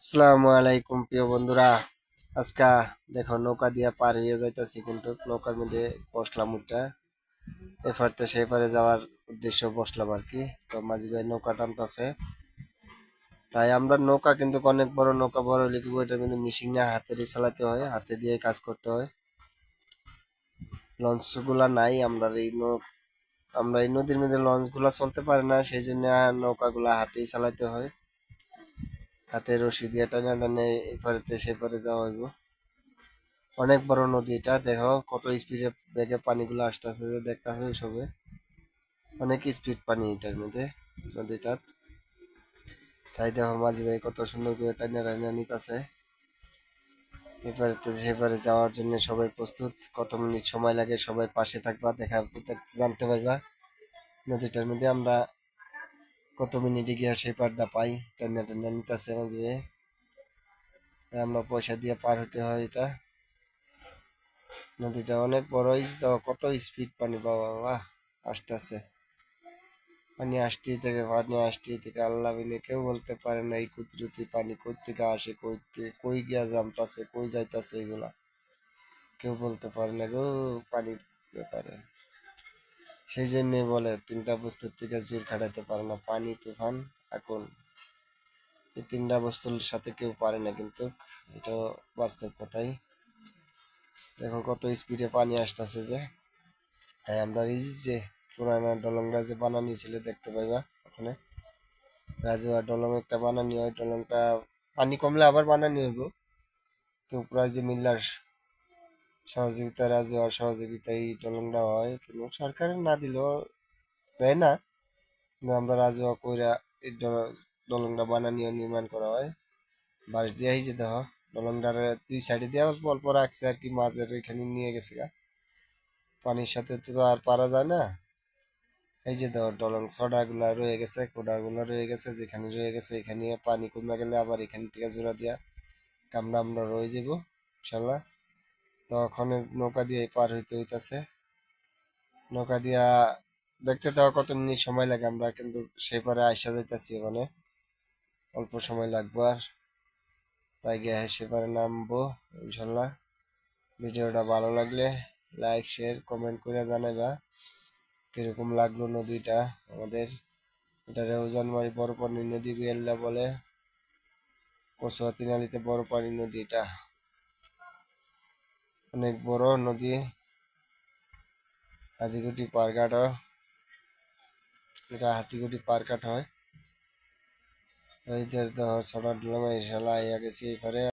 আসসালামু আলাইকুম প্রিয় বন্ধুরা। আজকা দেখো, নৌকা দিয়া পার হয়ে যাইতেছি কিন্তু নৌকার মধ্যে বসলাম উঠটা এপারতে সেই পারে যাওয়ার উদ্দেশ্য বসলাম আর কি। তো মাঝি ভাই নৌকা টানতেছে। তাই আমরা নৌকা কিন্তু অনেক বড় নৌকা, বড় কি ওইটার মধ্যে মিশিং না হাতে দিয়ে চালাতে হয়, হাতে দিয়ে কাজ করতে হয়। লঞ্চগুলা নাই, আমরা এই আমরা এই নদীর মধ্যে লঞ্চগুলা চলতে পারে না, সেই জন্য নৌকা গুলা হাতেই চালাতে হয়। হাতে রশি দিয়ে টানে টানে এপারেতে সেপারে যাওয়া হইব। অনেক বড় নদী এটা, দেখো কত স্পিডে বেগে পানিগুলো আসতেছে যে দেখা হয় সবে। অনেক স্পিড পানি এটার মধ্যে, নদীটার। তাই দেখো মাঝি ভাই কত সুন্দর করে টানে টানে নিতেছে। এপারেতে সেপারে যাওয়ার জন্য সবাই প্রস্তুত, কত মিনিট সময় লাগে সবাই পাশে থাকবা, দেখা জানতে পারবা। নদীটার মধ্যে আমরা কত মিনিটে গিয়া সেই পারটা পাই? টান্না টান্না নিতেছে মাঝে ভাই আমরা পয়সা দিয়ে পার হতে হয় এটা। নদীটা অনেক বড়ই, তো কত স্পিড পানি বাবা বাবা আসতেছে। পানি আসতেই থেকে, পানি আসতেই থেকে আল্লাহ বিনে কেউ বলতে পারে না, এই কুদরতি পানি কই থেকে আসে কই থেকে কই গিয়া জামতাছে, কই যাইতাছে এগুলা। কেউ বলতে পারে না গো, পানির ব্যাপারে। সেই জন্যই বলে, তিনটা বস্তুর থেকে জোর খাটাতে পারে না। পানি, তুফান, আগুন। এই তিনটা বস্তুর সাথে কেউ পারে না কিন্তু এটা বাস্তব কথাই। দেখো কত স্পিডে পানি আসতেছে যে। তাই আমরা এই যে পুরানা ডলংটা যে বানানি ছিল দেখতে পাইবা ওখানে? রাজুয়া ডলং একটা বানানি হয় ডলংটা পানি কমলে আবার বানানি হইব। তো প্রায় যে মিল্লার সহযোগিতা রাজুয়ার সহযোগিতা এই ডলংটা হয়। কিন্তু সরকার না দিলেও দেয় না। কিন্তু আমরা রাজুয়া কইরা এই ডল- ডলংটা বানানিও নির্মাণ করা হয়। বাঁশ দিয়াই যে দেখো ডলংটার দুই সাইডে দিয়ে অল্প অল্প রাখছে আর কি, মাঝের এখানে নিয়ে গেছে গা। পানির সাথে তো আর পারা যায় না। এই যে ধর ডলং ছড়া গুলা রয়ে গেছে কোডা গুলা রয়ে গেছে, যেখানে রয়ে গেছে এখানে। পানি কমে গেলে আবার এখান থেকে জোড়া দিয়া কামড়া আমরা রয়ে যাব ইনশাল্লাহ। তো ওখানে নৌকা দিয়ে পার হইতে হইতাছে। নৌকা দিয়া দেখতে তো কত মিনিট সময় লাগে আমরা, কিন্তু সেপারে আইসা যাইতাছি ওখানে। অল্প সময় লাগবে আর। তাই গিয়ে সেপারে নামবো, ইনশাল্লাহ। ভিডিওটা ভালো লাগলে লাইক, শেয়ার, কমেন্ট করে জানাইবা কীরকম লাগল নদীটা আমাদের। এটা রেউজানমারি বড় পানি নদী বিয়েল্লা বলে কসুয়া তিনালিতে বড় পানি নদী এটা। অনেক বড় নদী হাতিগুটি পারঘাট। এটা হাতিগুটি পারঘাট হয় ছড়া ডলমা ইনশাল্লাহ আইয়া গেছি এবারে